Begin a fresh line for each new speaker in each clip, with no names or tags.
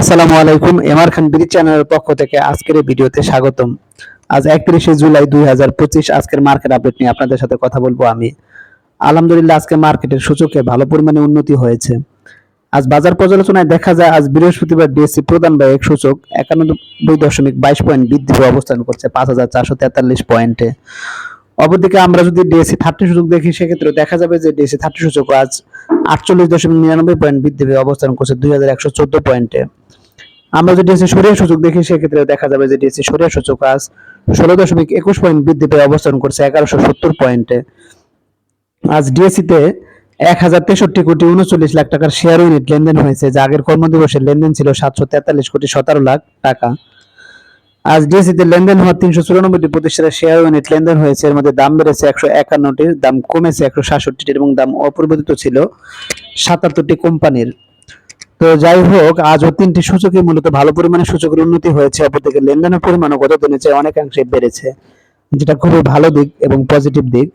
আসসালামু আলাইকুম এমআর খান বিডি চ্যানেলের পক্ষ থেকে আজকের এই ভিডিওতে স্বাগতম। আজ একত্রিশে জুলাই দুই হাজার পঁচিশ, আজকের মার্কেট আপডেট নিয়ে আপনাদের সাথে কথা বলব আমি। আলহামদুলিল্লাহ, আজকে মার্কেটের সূচকে ভালো পরিমাণে উন্নতি হয়েছে। আজ বাজার পর্যালোচনায় দেখা যায়, আজ বৃহস্পতিবার ডিএসসি প্রধান ব্যয়ক সূচক একানব্বই দশমিক বাইশ পয়েন্ট বৃদ্ধি অবস্থান করছে পাঁচ হাজার চারশো তেতাল্লিশ পয়েন্টে। অপরদিকে আমরা যদি ডিএসসি থার্টি সূচক দেখি, সেক্ষেত্রে দেখা যাবে যে ডিএসসি থার্টি সূচক আজ আটচল্লিশ দশমিক নিরানব্বই পয়েন্ট বৃদ্ধি পেয়ে অবস্থান করছে দুই হাজার একশো চোদ্দ পয়েন্টে। আমরা যদি ডিএসসি সরিয়া সূচক দেখি, সেক্ষেত্রে দেখা যাবে যে ডিএসসি সরিয়া সূচক আজ ষোলো দশমিক একুশ পয়েন্ট বৃদ্ধি পেয়ে অবস্থান করছে এগারোশো সত্তর পয়েন্টে আজ ডিএসসিতে এক হাজার তেষট্টি কোটি উনচল্লিশ লাখ টাকার শেয়ার ইউনিট লেনদেন হয়েছে, যা আগের কর্মদিবসের লেনদেন ছিল সাতশো তেতাল্লিশ কোটি সতেরো লাখ টাকা। আজ ডিএসসিতে লেনদেন হওয়া তিনশো চুরানব্বইটি প্রতিষ্ঠানের শেয়ার ইউনিট লেনদেন হয়েছে, এর মধ্যে দাম বেড়েছে একশো একান্নটির দাম কমেছে একশো সাতষট্টিটির এবং দাম অপরিবর্তিত ছিল সাতাত্তরটি কোম্পানির। তো যাই হোক, আজও তিনটি সূচকে মূলত ভালো পরিমাণে সূচকের উন্নতি হয়েছে। অপরদিকে লেনদেনের পরিমাণও গত দিনের চেয়ে অনেকাংশে বেড়েছে, যেটা খুবই ভালো দিক এবং পজিটিভ দিক।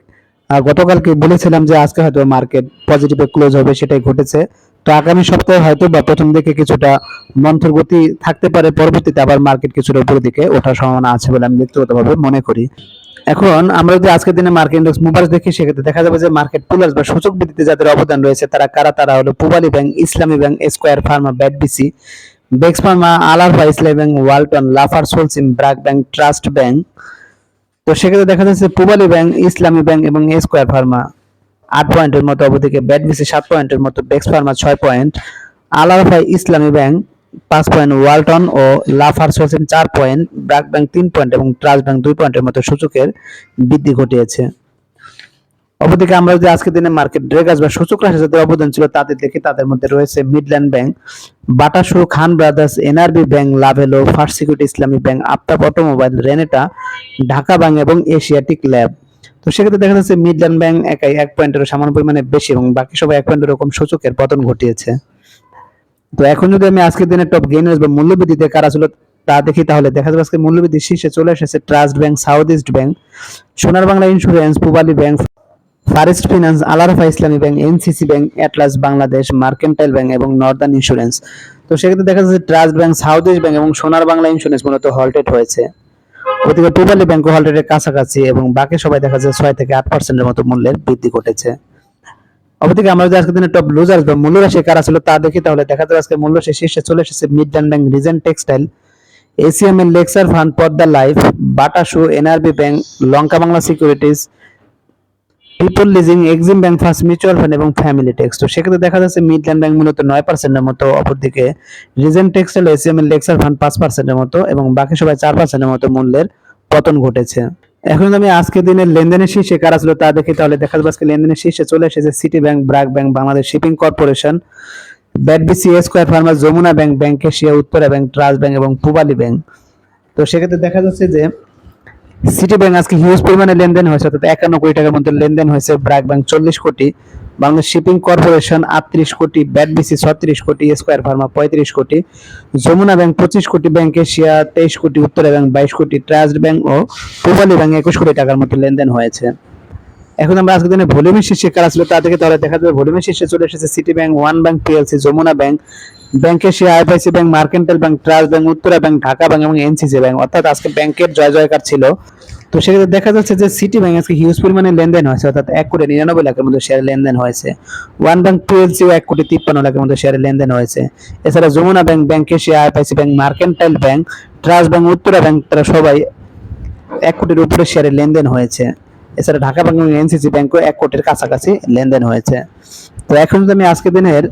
আর গতকালকে বলেছিলাম যে আজকে হয়তো মার্কেট পজিটিভে ক্লোজ হবে, সেটাই ঘটেছে। তো আগামী সপ্তাহে হয়তো বা প্রথম দিকে কিছুটা মন্থর গতি থাকতে পারে, পরবর্তীতে আবার মার্কেট কিছুটা উপরের দিকে ওঠার সম্ভাবনা আছে বলে আমি ব্যক্তিগতভাবে মনে করি। এখন আমরা যদি আজকের দিনে মার্কেট ইন্ডেক্স মুভার্স দেখি, সেক্ষেত্রে দেখা যাবে যে মার্কেট পুলার্স বা সূচক বৃদ্ধিতে যাদের অবদান রয়েছে, তারা কারা? তারা হলো Pubali Bank, Islami Bank Square Pharma BATBC বেক্স Pharma Alarafah Islami Bank Walton Lafarge Holcim BRAC Bank Trust Bank তো সেক্ষেত্রে দেখা যাচ্ছে পুবালি ব্যাংক, ইসলামী ব্যাংক এবং স্কোয়ার ফার্মা আট পয়েন্টের মতো অবধিকে ব্যাটবিসি সাত পয়েন্টের মতো বেক্স ফার্মা ছয় পয়েন্ট আলারফাই ইসলামী ব্যাংক পাঁচ পয়েন্ট ওয়ালটন ও লাফার সোলসিম চার পয়েন্ট ব্রাক ব্যাংক তিন পয়েন্ট এবং ট্রাস্ট ব্যাংক দুই পয়েন্টের মতো সূচকের বৃদ্ধি ঘটিয়েছে। অপরদিকে আমরা যদি আজকের দিনে মার্কেট ড্রেগাস বা সূচক রাশি যাদের অবদান ছিল তাদের দেখি, তাদের মধ্যে রয়েছে Midland Bank Bata Shoe Khan Brothers, NRB Bank, Lovello, First Security Islami Bank, Aftab automobile, Renata, Dhaka Bank এবং এশিয়াটিক ল্যাব। তো সেক্ষেত্রে দেখা যাচ্ছে মিডল্যান্ড ব্যাংক একাই এক পয়েন্টের সামান্য পরিমাণে বেশি এবং বাকি সবাই এক পয়েন্টের এরকম সূচকের পতন ঘটিয়েছে। তো এখন যদি আমি আজকের দিনে টপ গেইনার্স বা মূল্যবৃদ্ধিতে কারা ছিল তা দেখি, তাহলে দেখা যাবে আজকে মূল্যবৃদ্ধি শীর্ষে চলে এসেছে Trust Bank South East Bank Sonar Bangla Insurance Pubali Bank First Finance Alarafah Islami Bank NCC Bank Atlas Bangladesh Mercantile Bank এবং নর্দার্ন ইন্স্যুরেন্স তো সেক্ষেত্রে দেখা যাচ্ছে Trust Bank South East Bank এবং সোনার বাংলা ইন্স্যুরেন্স মূলত হলটেড হয়েছে। ওদিকে পূবালী ব্যাংক হলটেডের কাছাকাছি এবং বাকি সবাই দেখা যাচ্ছে ছয় থেকে আট পার্সেন্টের মতো মূল্যের বৃদ্ধি ঘটেছে। অপরদিকে আমরা যদি আজকে দিনে টপ লুজার বা মূল্য রাশি কারা ছিল তা দেখি, তাহলে দেখা যাবে আজকে মূল্য রাশি শীর্ষে চলে এসেছে Midland Bank Regent Textile ACM এর Lexar Fund Padma Life Bata Shoe NRB Bank Lanka Bangla Securities People Leasing Exim Bank First Mutual Fund এবং ফ্যামিলি টেক্স তো সেক্ষেত্রে দেখা যাচ্ছে মিডল্যান্ড ব্যাংক মূলত নয় পার্সেন্টের মতো, অপরদিকে রিজেন্ট টেক্সটাইল এসিএম এর লেক্সার ফান্ড পাঁচ পার্সেন্টের মতো এবং বাকি সবাই চার পার্সেন্টের মতো মূল্যের পতন ঘটেছে। এখন আমি আজকে দিনের লেনদেনের শীর্ষে কারা ছিল তা দেখি, তাহলে দেখা যাবে আজকে লেনদেনের শীর্ষে চলে এসেছে City Bank BRAC Bank Bangladesh Shipping Corporation BATBC Square Pharma Jamuna Bank Bank Asia Uttara Bank Trust Bank এবং পুবালি ব্যাংক তো সেক্ষেত্রে দেখা যাচ্ছে যে সিটি ব্যাংক আজকে হিউজ পরিমাণে লেনদেন হয়েছে, অর্থাৎ একান্ন কোটি টাকার মধ্যে লেনদেন হয়েছে ব্র্যাক ব্যাংক চল্লিশ কোটি। বাংলাদেশ শিপিং কর্পোরেশন আটত্রিশ কোটি ব্যাটবিসি ছত্রিশ কোটি, স্কোয়ার ফার্মা পঁয়ত্রিশ কোটি, যমুনা ব্যাংক পঁচিশ কোটি, ব্যাংক এশিয়া তেইশ কোটি, উত্তরা ব্যাংক বাইশ কোটি, ট্রাস্ট ব্যাংক ও পূবালী ব্যাংক একুশ কোটি টাকার মতো লেনদেন হয়েছে। এখন আমরা আজকে দিনে ভলিউমের শীর্ষে কারা ছিল তা থেকে তাহলে দেখা যাবে। ভলিউমের শীর্ষে চলে এসেছে City Bank One Bank PLC Jamuna Bank Bank সে IFIC Bank Mercantile Bank Trust Bank Uttara Bank Dhaka Bank এবং এনসিসি ব্যাংক অর্থাৎ আজকে ব্যাংকের জয় জয়কার ছিল। তো সেক্ষেত্রে দেখা যাচ্ছে যে সিটি ব্যাংক আজকে হিউজ পরিমাণে লেনদেন হয়েছে, অর্থাৎ এক কোটি নিরানব্বই লাখের মধ্যে শেয়ার লেনদেন হয়েছে। ওয়ান ব্যাংক পিএলসিও এক কোটি তিপ্পান্ন লাখের মধ্যে শেয়ার লেনদেন হয়েছে। এছাড়া যমুনা ব্যাংক ব্যাংক সে IFIC Bank Mercantile Bank Trust Bank Uttara Bank তারা সবাই এক কোটির উপরে শেয়ারের লেনদেন হয়েছে। এছাড়া ঢাকা ব্যাংক এবং এনসিসি ব্যাংকও এক কোটির কাছাকাছি লেনদেন হয়েছে। তো এখন যদি আমি আজকে দিনের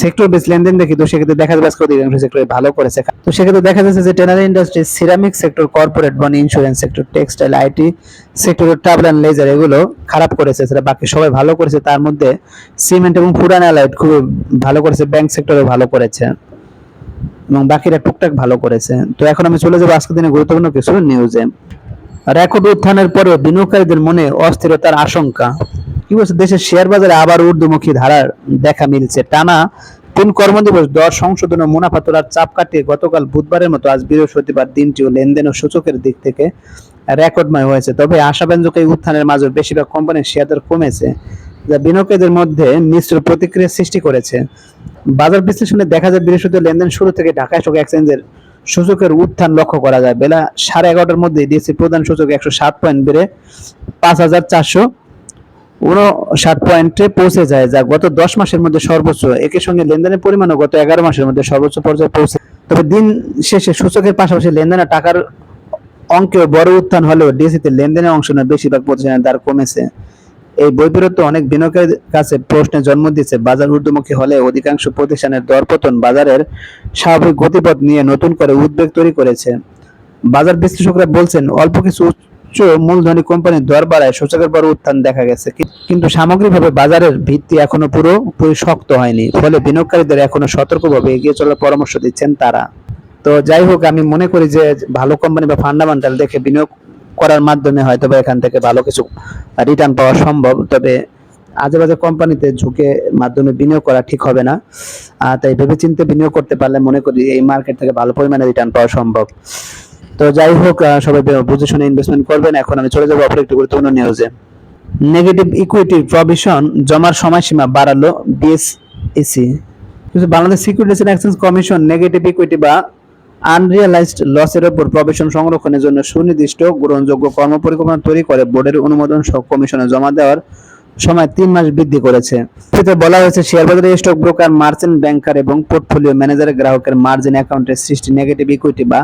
সেক্টর বেস লেনদেন দেখি, তো সেক্ষেত্রে দেখা যাবে আজকে অধিকাংশ সেক্টরে ভালো করেছে। তো সেক্ষেত্রে দেখা যাচ্ছে যে tannery industry ceramic sector corporate bond insurance sector textile IT sector travel and leisure এগুলো খারাপ করেছে। এছাড়া বাকি সবাই ভালো করেছে। তার মধ্যে সিমেন্ট এবং ফুড অ্যান্ড অ্যালাইড খুব ভালো করেছে ব্যাংক সেক্টরও ভালো করেছে। এবং বাকিরা টুকটাক ভালো করেছে। তো এখন আমি চলে যাব আজকের দিনে গুরুত্বপূর্ণ কিছু নিউজে রেকর্ড উত্থানের পরেও বিনিয়োগকারীদের মনে অস্থিরতার আশঙ্কা। কি বলছে, দেশের শেয়ার বাজারে আবার ঊর্ধ্বমুখী ধারার দেখা মিলছে। টানা তিন কর্মদিবস দর সংশোধন ও মুনাফা তোলার চাপ কাটিয়ে গতকাল বুধবারের মতো আজ বৃহস্পতিবার দিনটিও লেনদেন ও সূচকের দিক থেকে রেকর্ডময় হয়েছে। তবে আশাব্যঞ্জক এই উত্থানের মাঝে বেশিরভাগ কোম্পানির শেয়ার দর কমেছে, যা বিনিয়োগকারীদের মধ্যে মিশ্র প্রতিক্রিয়া সৃষ্টি করেছে। বাজার বিশ্লেষণে দেখা যায়, বৃহস্পতিবার লেনদেন শুরু থেকে ঢাকা স্টক এক্সচেঞ্জের সূচকের উত্থান লক্ষ্য করা যায়। বেলা সাড়ে এগারোটার মধ্যে ডিএসসি প্রধান সূচক একশো সাত পয়েন্ট বেড়ে পাঁচ হাজার চারশো উনষাট পয়েন্টে পৌঁছে যায়, যা গত দশ মাসের মধ্যে সর্বোচ্চ। একই সঙ্গে লেনদেনের পরিমাণও গত এগারো মাসের মধ্যে সর্বোচ্চ পর্যায়ে পৌঁছে। তবে দিন শেষে সূচকের পাশাপাশি লেনদেনের টাকার অঙ্কেও বড় উত্থান হলেও ডিএসিতে লেনদেনের অংশ নেয় বেশিরভাগ প্রতিষ্ঠানের দ্বার কমেছে। এই বৈপরীত্য অনেক বিনিয়োগকারীর কাছে প্রশ্নের জন্ম দিয়েছে। বাজার ঊর্ধ্বমুখী হলে অধিকাংশ প্রতিষ্ঠানের দরপতন বাজারের স্বাভাবিক গতিপথ নিয়ে নতুন করে উদ্বেগ তৈরি করেছে। বাজার বিশ্লেষকরা বলছেন, অল্প কিছু উচ্চ মূলধনী কোম্পানির দর বাড়ায় সূচকের বড় উত্থান দেখা গেছে। কিন্তু সামগ্রিকভাবে বাজারের ভিত্তি এখনও পুরোপুরি শক্ত হয়নি। ফলে বিনিয়োগকারীদের এখনও সতর্কভাবে এগিয়ে চলার পরামর্শ দিচ্ছেন তারা। তো যাই হোক, আমি মনে করি যে ভালো কোম্পানি বা ফান্ডামেন্টাল দেখে বিনিয়োগ করার মাধ্যমে হয়তো বা এখান থেকে ভালো কিছু রিটার্ন পাওয়া সম্ভব, তবে আজে বাজে কোম্পানিতে ঝুঁকে মাধ্যমে বিনিয়োগ করা ঠিক হবে না। তাই ভেবেচিন্তে বিনিয়োগ করতে পারলে মনে করি এই মার্কেট থেকে ভালো পরিমাণে রিটার্ন পাওয়া সম্ভব। তো যাই হোক সবাই বুঝে শুনে ইনভেস্টমেন্ট করবেন। এখন আমি চলে যাব অপর একটি গুরুত্বপূর্ণ নিউজে নেগেটিভ ইকুইটির প্রভিশন জমার সময়সীমা বাড়ালো বিএসইসি কিন্তু Bangladesh Securities Exchange Commission negative equity বা আনরিয়ালাইজড লসের উপর প্রবেশন সংরক্ষণের জন্য সুনির্দিষ্ট গ্রহণযোগ্য কর্মপরিকল্পনা তৈরি করে বোর্ডের অনুমোদন কমিশনে জমা দেওয়ার সময় তিন মাস বৃদ্ধি করেছে। এতে বলা হয়েছে শেয়ার বাজারে স্টক ব্রোকার, মার্চেন্ট ব্যাংকার এবং পোর্টফোলিও ম্যানেজারের গ্রাহকের মার্জিন অ্যাকাউন্টের সৃষ্টি নেগেটিভ ইকুইটি বা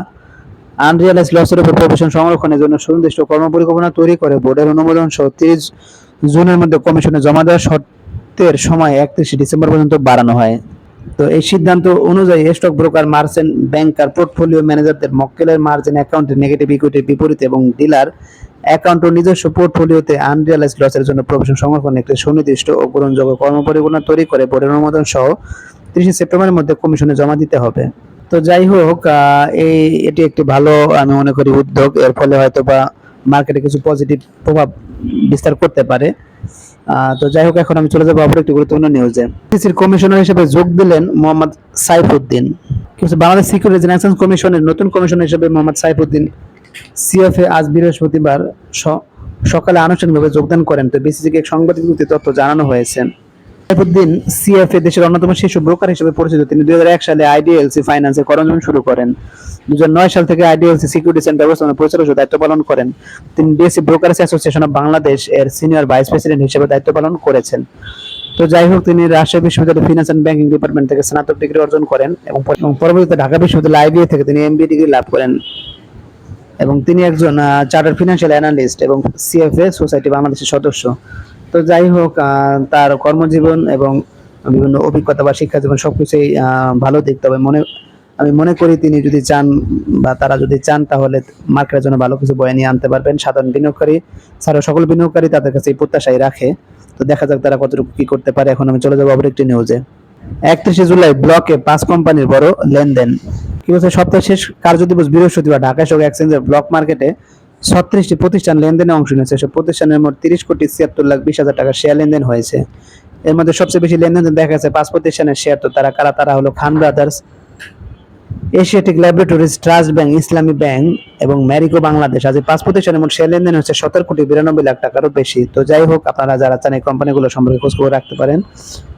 আনরিয়ালাইজ লসের উপর প্রবেশন সংরক্ষণের জন্য সুনির্দিষ্ট কর্মপরিকল্পনা তৈরি করে বোর্ডের অনুমোদন সহ তিরিশ জুনের মধ্যে কমিশনে জমা দেওয়ার শর্তের সময় একত্রিশে ডিসেম্বর পর্যন্ত বাড়ানো হয়। তো এই সিদ্ধান্ত অনুযায়ী stock broker merchant banker portfolio ম্যানেজারদের মক্কেলের মার্জিন অ্যাকাউন্টে নেগেটিভ ইকুইটির বিপরীতে এবং ডিলার অ্যাকাউন্ট ও নিজস্ব পোর্টফোলিওতে আনরিয়ালাইজ লসের জন্য প্রভিশন সংরক্ষণের একটি সুনির্দিষ্ট ও গ্রহণযোগ্য কর্মপরিকল্পনা তৈরি করে বোর্ডের অনুমোদন সহ তিরিশে সেপ্টেম্বরের মধ্যে কমিশনে জমা দিতে হবে। তো যাই হোক এই, এটি একটি ভালো, আমি মনে করি, উদ্যোগ। এর ফলে হয়তো বা মার্কেটে কিছু পজিটিভ প্রভাব বিস্তার করতে পারে। তো যাই হোক, এখন আমি চলে যাব আবার একটি গুরুত্বপূর্ণ নিউজে সিসির কমিশনার হিসেবে যোগ দিলেন মোহাম্মদ সাইফুদ্দিন। বাংলাদেশ সিকিউরিটি জেনারেশন কমিশনের নতুন কমিশনার হিসেবে মোহাম্মদ সাইফুদ্দিন সিএফএ আজ বৃহস্পতিবার সকালে আনুষ্ঠানিকভাবে যোগদান করেন। তো বিসিসিকে সাংবাদিক সংবাদ তথ্য জানানো হয়েছে। সাইফুদ্দিন সিএফএ দেশের অন্যতম শীর্ষ ব্রোকার হিসেবে পরিচিত। তিনি দুই সালে আইডিএলসি ফাইন্যান্সে কর্মজীবন শুরু করেন। দুই সাল থেকে আইডিএলসি সিকিউরিটি সেন্টার ব্যবস্থাপনা পরিচালক দায়িত্ব পালন করেন। তিনি DSC brokerage association of Bangladesh এর সিনিয়র ভাইস প্রেসিডেন্ট হিসেবে দায়িত্ব পালন করেছেন। তো যাই হোক, তিনি রাজশাহী বিশ্ববিদ্যালয় ফিনান্স অ্যান্ড ব্যাংকিং ডিপার্টমেন্ট থেকে স্নাতক ডিগ্রি অর্জন করেন এবং পর- পরবর্তীতে ঢাকা বিশ্ববিদ্যালয় আইবিএ থেকে তিনি এমবিএ ডিগ্রি লাভ করেন। এবং তিনি একজন চার্টার ফিনান্সিয়াল অ্যানালিস্ট এবং সিএফএ সোসাইটি বাংলাদেশের সদস্য। তো যাই হোক তার কর্মজীবন এবং বিভিন্ন অভিজ্ঞতা বা শিক্ষা জীবন সবকিছুই ভালো দিক। তবে মনে, আমি মনে করি তিনি যদি চান বা তারা যদি চান তাহলে মার্কেটের জন্য ভালো কিছু বয়ে নিয়ে আনতে পারবেন। সাধারণ বিনিয়োগকারী ছাড়াও সকল বিনিয়োগকারী তাদের কাছে প্রত্যাশাই রাখে। তো দেখা যাক তারা কতটুকু কি করতে পারে। এখন আমি চলে যাব আবার একটি নিউজে একত্রিশে জুলাই ব্লকে পাঁচ কোম্পানির বড় লেনদেন। কি বলছে? সপ্তাহ শেষ কার্যদিবস বৃহস্পতিবার ঢাকা স্টক এক্সচেঞ্জের ব্লক মার্কেটে ছত্রিশটি প্রতিষ্ঠান লেনদেনে অংশ নিয়েছে। সব প্রতিষ্ঠানের মোট তিরিশ কোটি ছিয়াত্তর লাখ বিশ হাজার টাকার শেয়ার লেনদেন হয়েছে। এর মধ্যে সবচেয়ে বেশি লেনদেন দেখা গেছে পাঁচ প্রতিষ্ঠানের শেয়ার তো তারা, কারা? তারা হলো Khan Brothers, Asiatic Laboratories, Trust Bank, Islami Bank এবং ম্যারিকো বাংলাদেশ। আজ পাঁচ প্রতিষ্ঠানের মোট শেয়ার লেনদেন হচ্ছে সতেরো কোটি বিরানব্বই লাখ টাকারও বেশি। তো যাই হোক, আপনারা যারা চান এই কোম্পানিগুলো সম্পর্কে খোঁজ খবর রাখতে পারেন।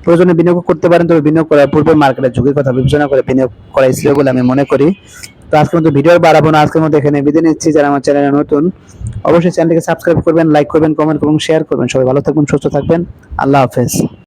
প্রয়োজনে বিনিয়োগ করতে পারেন, তবে বিনিয়োগ করার পূর্বে মার্কেটের ঝুঁকির কথা বিবেচনা করে বিনিয়োগ করা শ্রেয় বলে আমি মনে করি। তো আজকের মতো ভিডিও বাড়াবো না, আজকের মধ্যে এখানে বিদায় নিচ্ছি। যারা আমার চ্যানেলে নতুন, অবশ্যই চ্যানেলটিকে সাবস্ক্রাইব করবেন লাইক করবেন কমেন্ট করবেন শেয়ার করবেন। সবাই ভালো থাকবেন, সুস্থ থাকবেন। আল্লাহ হাফেজ।